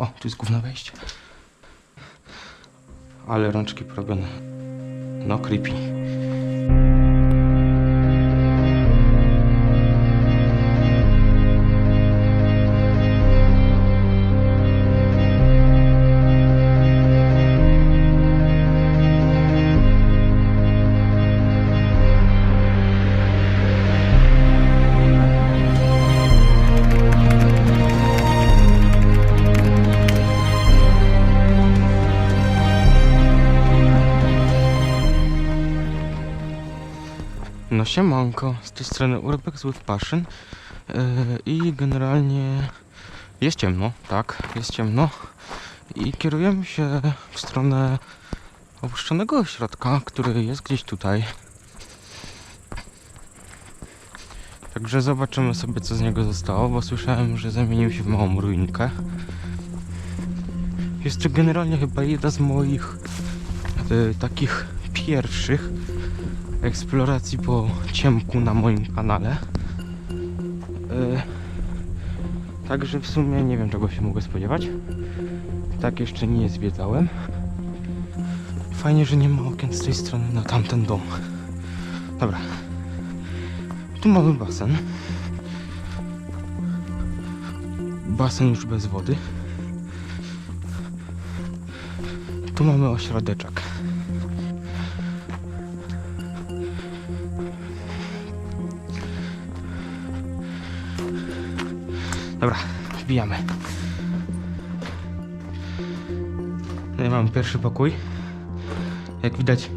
O, tu jest główne wejście. Ale rączki porobione. No, creepy. No siemanko, z tej strony Urbex with Passion yy, i generalnie jest ciemno, tak, jest ciemno i kierujemy się w stronę opuszczonego ośrodka, który jest gdzieś tutaj. Także zobaczymy sobie co z niego zostało, bo słyszałem, że zamienił się w małą ruinkę. Jest to generalnie chyba jedna z moich yy, takich pierwszych eksploracji po ciemku na moim kanale. E, Także w sumie nie wiem czego się mogę spodziewać. Tak jeszcze nie zwiedzałem. Fajnie, że nie ma okien z tej strony na tamten dom. Dobra. Tu mamy basen. Basen już bez wody. Tu mamy ośrodeczek. Dobra, wbijamy. No i mamy pierwszy pokój. Jak widać,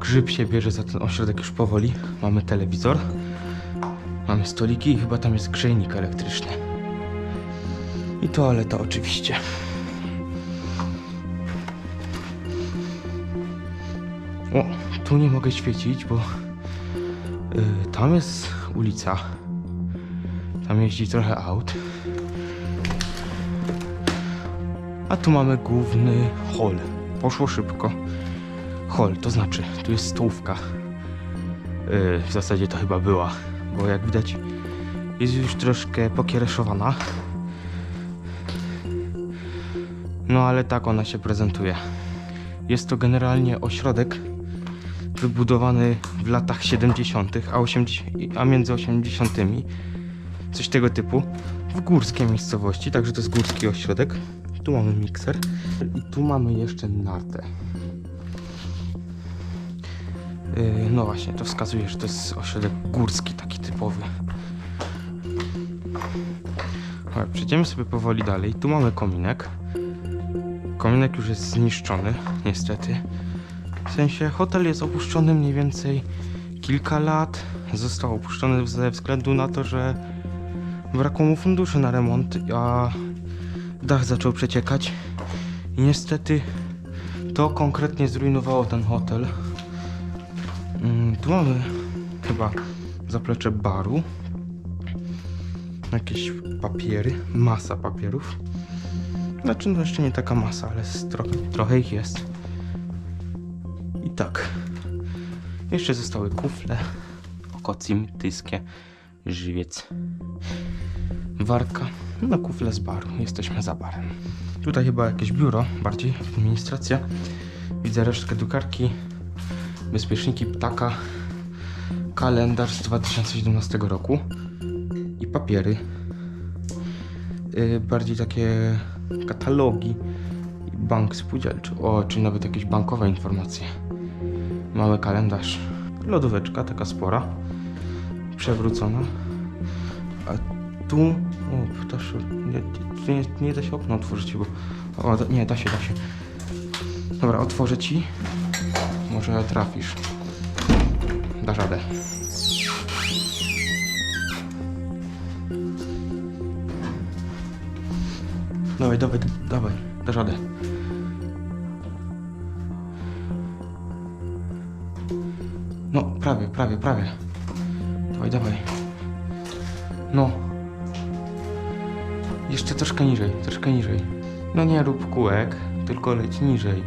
grzyb się bierze za ten ośrodek już powoli. Mamy telewizor. Mamy stoliki i chyba tam jest grzejnik elektryczny. I toaleta oczywiście. O, tu nie mogę świecić, bo y, tam jest ulica. Tam jeździ trochę aut. A tu mamy główny hol. Poszło szybko. Hol, to znaczy, tu jest stołówka. Yy, w zasadzie to chyba była, bo jak widać jest już troszkę pokiereszowana. No ale tak ona się prezentuje. Jest to generalnie ośrodek wybudowany w latach 70., a, 80, a między 80 coś tego typu, w górskiej miejscowości, także to jest górski ośrodek. Tu mamy mikser i tu mamy jeszcze nartę. Yy, no właśnie, to wskazuje, że to jest ośrodek górski, taki typowy. Dobra, przejdziemy sobie powoli dalej. Tu mamy kominek. Kominek już jest zniszczony, niestety. W sensie hotel jest opuszczony mniej więcej kilka lat. Został opuszczony ze względu na to, że brakło mu funduszy na remont, a dach zaczął przeciekać. I niestety to konkretnie zrujnowało ten hotel. Mm, Tu mamy chyba zaplecze baru. Jakieś papiery, masa papierów. Znaczy, no jeszcze nie taka masa, ale trochę, trochę ich jest. I tak. Jeszcze zostały kufle, okocim, tyskie, żywiec, warka, no kufle z baru. Jesteśmy za barem. Tutaj chyba jakieś biuro, bardziej administracja. Widzę resztkę drukarki, bezpieczniki ptaka, kalendarz z 2017 roku i papiery. Yy, bardziej takie katalogi bank spółdzielczy. O, czy nawet jakieś bankowe informacje. Mamy kalendarz. Lodóweczka taka spora. Przewrócona. A tu... O, ptaszu. Nie, nie, nie da się okno otworzyć, bo... O, da, nie, da się, da się. Dobra, otworzę ci. Może trafisz. Dasz radę. Dawaj, dawaj, dawaj. Dasz radę. No, prawie, prawie, prawie. Dawaj, dawaj. No. Jeszcze troszkę niżej, troszkę niżej. No nie rób kółek, tylko leć niżej.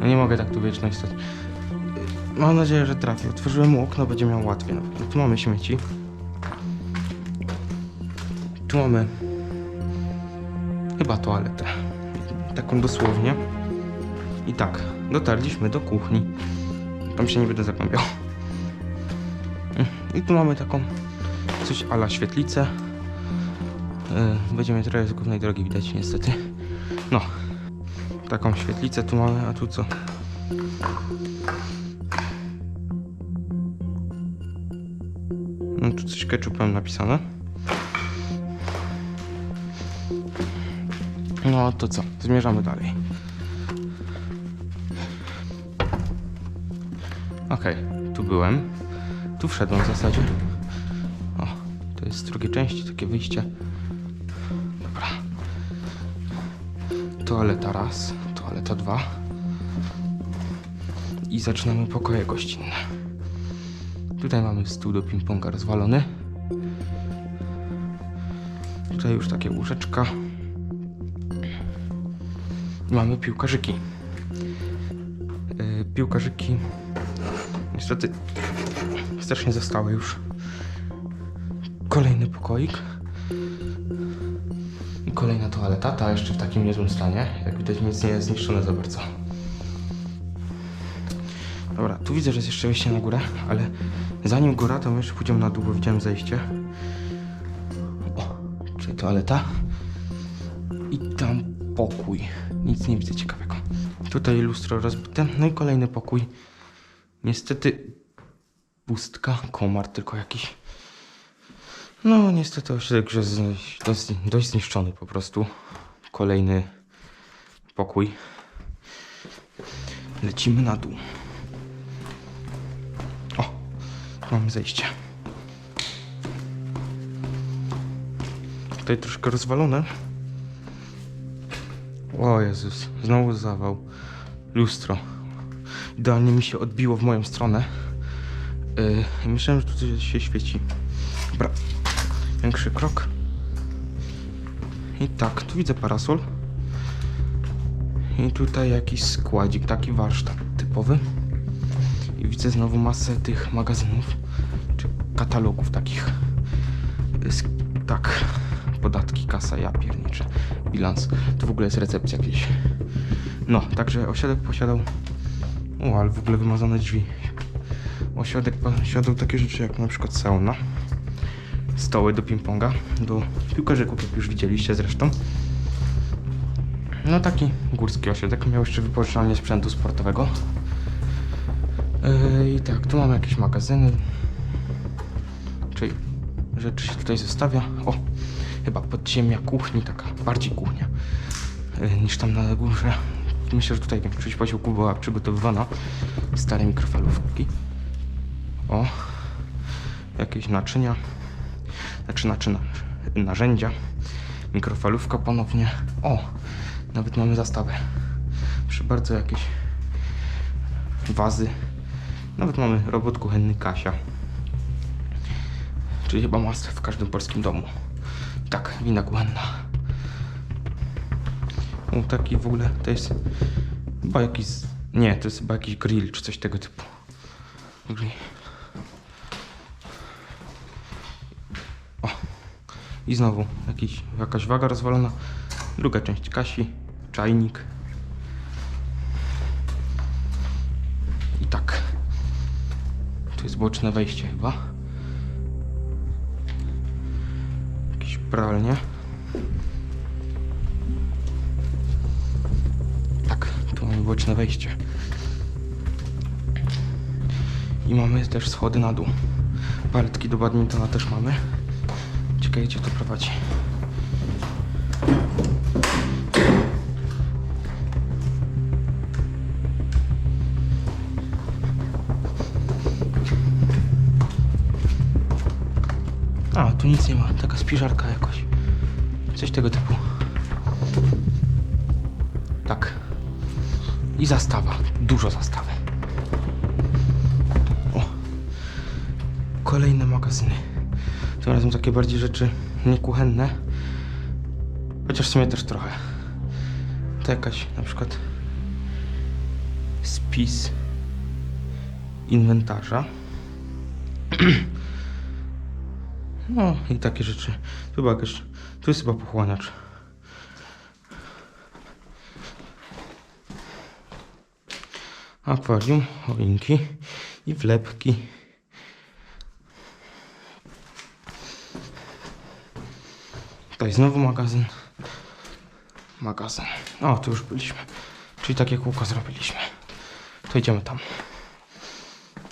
No nie mogę tak tu wieczność stać. Mam nadzieję, że trafię. Otworzyłem mu okno, będzie miał łatwiej. No, tu mamy śmieci. Tu mamy chyba toaletę. Taką dosłownie. I tak, dotarliśmy do kuchni. Tam się nie będę zagłębiał. I tu mamy taką coś ala świetlicę. Yy, Będziemy trochę z głównej drogi widać niestety. No, taką świetlicę tu mamy, a tu co? No tu coś ketchupem napisane. No to co? Zmierzamy dalej. Okej, tu byłem. Tu wszedłem w zasadzie. O, to jest z drugiej części, takie wyjście. Toaleta raz, toaleta dwa. I zaczynamy pokoje gościnne. Tutaj mamy stół do ping-ponga rozwalony. Tutaj już takie łóżeczka. Mamy piłkarzyki. Yy, piłkarzyki niestety strasznie zostały już. Kolejny pokoik. Kolejna toaleta, ta jeszcze w takim niezłym stanie. Jak widać nic nie jest zniszczone za bardzo. Dobra, tu widzę, że jest jeszcze wejście na górę, ale zanim góra, to my jeszcze pójdziemy na dół, bo widziałem zejście. O, czyli toaleta. I tam pokój. Nic nie widzę ciekawego. Tutaj lustro rozbite. No i kolejny pokój. Niestety pustka, komar tylko jakiś. No niestety ośrodek jest dość, dość zniszczony po prostu. Kolejny pokój. Lecimy na dół. O, mamy zejście. Tutaj troszkę rozwalone. O Jezus, znowu zawał. Lustro. Idealnie mi się odbiło w moją stronę. Yy, myślałem, że tu coś się świeci. Dobra, większy krok. I tak, tu widzę parasol. I tutaj jakiś składzik, taki warsztat typowy. I widzę znowu masę tych magazynów, czy katalogów takich. Tak, podatki, kasa, ja pierniczę, bilans. To w ogóle jest recepcja jakieś. No, także ośrodek posiadał... O, ale w ogóle wymazane drzwi. Ośrodek posiadał takie rzeczy jak na przykład sauna, stoły do ping-ponga, do piłkarzyków, jak już widzieliście zresztą. No taki górski ośrodek. Miał jeszcze wypożyczalnię sprzętu sportowego. Yy, I tak, tu mamy jakieś magazyny. Czyli rzeczy się tutaj zostawia. O, chyba podziemia kuchni, taka bardziej kuchnia yy, niż tam na górze. Myślę, że tutaj większość posiłków była przygotowywana. Stare mikrofalówki. O, jakieś naczynia. Znaczy naczyna, narzędzia. Mikrofalówka ponownie. O, nawet mamy zastawę. Przy bardzo jakieś wazy. Nawet mamy robot kuchenny Kasia. Czyli chyba must w każdym polskim domu. Tak, wina kuchenna. O, taki w ogóle to jest chyba jakiś. Nie, to jest chyba jakiś grill czy coś tego typu. Grill. I znowu jakiś, jakaś waga rozwalona. Druga część Kasi. Czajnik. I tak. Tu jest boczne wejście chyba. Jakieś pralnie. Tak, tu mamy boczne wejście. I mamy też schody na dół. Paletki do badmintona też mamy. Ciekawe gdzie to prowadzi. A, tu nic nie ma. Taka spiżarka jakoś. Coś tego typu. Tak. I zastawa. Dużo zastawy. O. Kolejne magazyny. Tym razem takie bardziej rzeczy niekuchenne. Chociaż w sumie też trochę. To jakaś na przykład spis inwentarza. No i takie rzeczy. Tu chyba jakaś, tu jest chyba pochłaniacz. Akwarium, choinki i wlepki. Tutaj znowu magazyn. Magazyn. O, tu już byliśmy. Czyli takie kółko zrobiliśmy. To idziemy tam.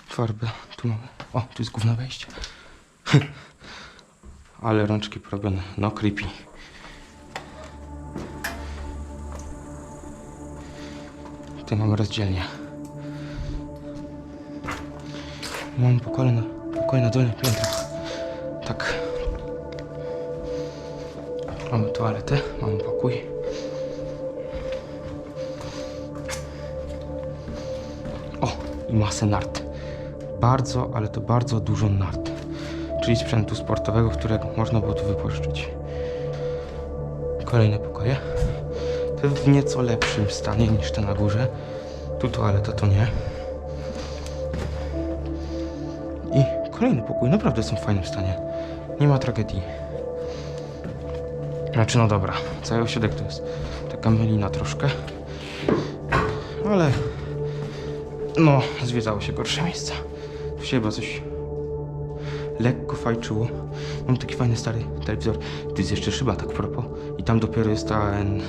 Farby. Tu mamy. O, tu jest główne wejście. Ale rączki porobione. No, creepy. Tu mamy rozdzielnię. Mamy pokoje na, pokoje na dolnych piętrach. Tak. Mamy toaletę, mamy pokój. O, i masę nart. Bardzo, ale to bardzo dużo nart. Czyli sprzętu sportowego, którego można było tu wypożyczyć. Kolejne pokoje. Te w nieco lepszym stanie niż te na górze. Tu toaleta to nie. I kolejny pokój. Naprawdę są w fajnym stanie. Nie ma tragedii. Znaczy, no dobra, cały ośrodek to jest taka mylina troszkę. Ale no, zwiedzało się gorsze miejsca. Tu się chyba coś lekko fajczyło. Mam taki fajny stary telewizor. Tu jest jeszcze szyba, tak propos. I tam dopiero jest ten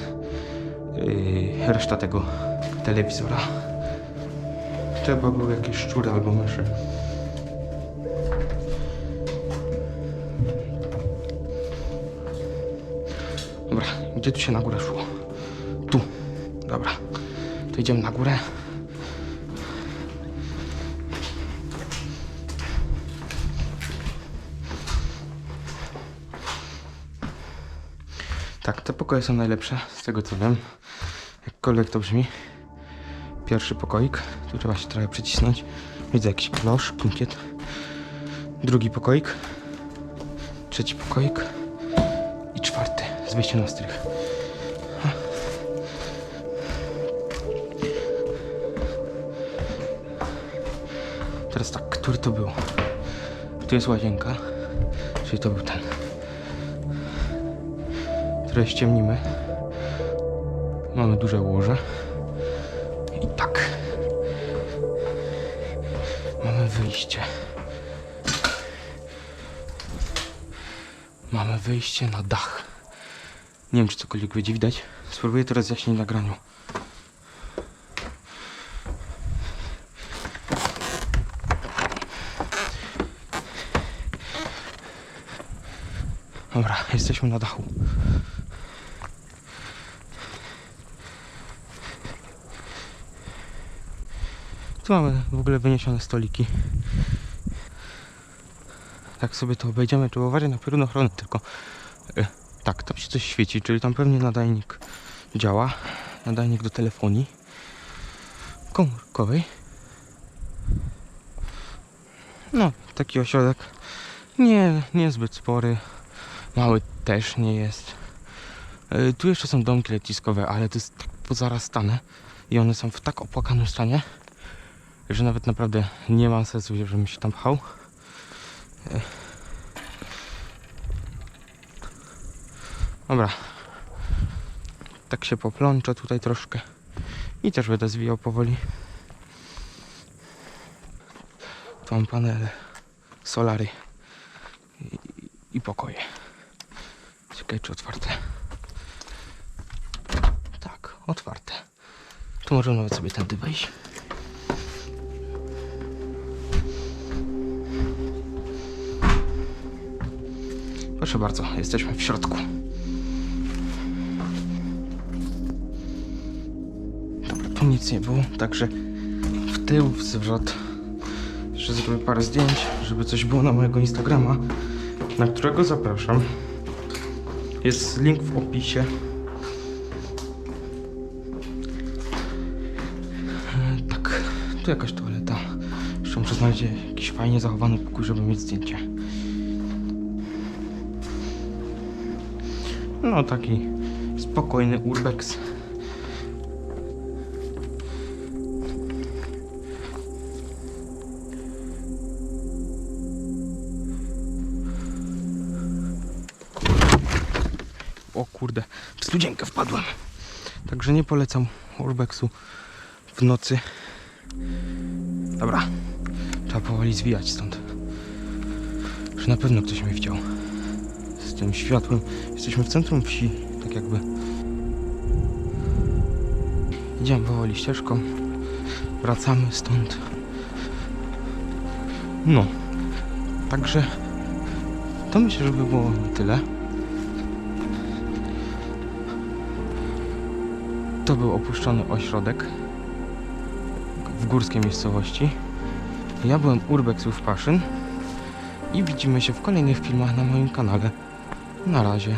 yy, reszta tego telewizora. Trzeba były jakieś szczury albo myszy. Dobra, gdzie tu się na górę szło? Tu. Dobra. To idziemy na górę. Tak, te pokoje są najlepsze, z tego co wiem. Jakkolwiek to brzmi. Pierwszy pokoik. Tu trzeba się trochę przycisnąć. Widzę jakiś klosz, bunkiet. Drugi pokoik. Trzeci pokoik. Wyjściem na strych. Teraz tak, który to był? Tu jest łazienka, czyli to był ten. Trochę ściemnimy. Mamy duże łoże. I tak. Mamy wyjście. Mamy wyjście na dach. Nie wiem, czy cokolwiek będzie widać. Spróbuję to rozjaśnić w nagraniu. Dobra, jesteśmy na dachu. Tu mamy w ogóle wyniesione stoliki. Tak sobie to obejdziemy, tu uważaj na piorunochronę tylko. Tak, tam się coś świeci, czyli tam pewnie nadajnik działa. Nadajnik do telefonii komórkowej. No, taki ośrodek nie, niezbyt spory. Mały też nie jest. E, Tu jeszcze są domki leciskowe, ale to jest tak pozarastane i one są w tak opłakanym stanie, że nawet naprawdę nie ma sensu, żebym się tam pchał. E. Dobra. Tak się poplączę tutaj troszkę i też będę zwijał powoli. Tu mam panele, solary i, i pokoje. Czekaj, czy otwarte? Tak, otwarte. Tu możemy nawet sobie tędy wejść. Proszę bardzo, jesteśmy w środku. Nic nie było, także w tył, w zwrot. Jeszcze zrobię parę zdjęć, żeby coś było na mojego Instagrama, na którego zapraszam. Jest link w opisie. E, Tak, tu jakaś toaleta. Jeszcze muszę znaleźć jakiś fajnie zachowany pokój, żeby mieć zdjęcie. No taki spokojny urbex. W studzienkę wpadłem. Także nie polecam urbexu w nocy. Dobra. Trzeba powoli zwijać stąd. Że na pewno ktoś mnie widział. Z tym światłem. Jesteśmy w centrum wsi, tak jakby. Idziemy powoli ścieżką. Wracamy stąd. No. Także to myślę, że by było na tyle. To był opuszczony ośrodek w górskiej miejscowości. Ja byłem Urbex Passion i widzimy się w kolejnych filmach na moim kanale. Na razie.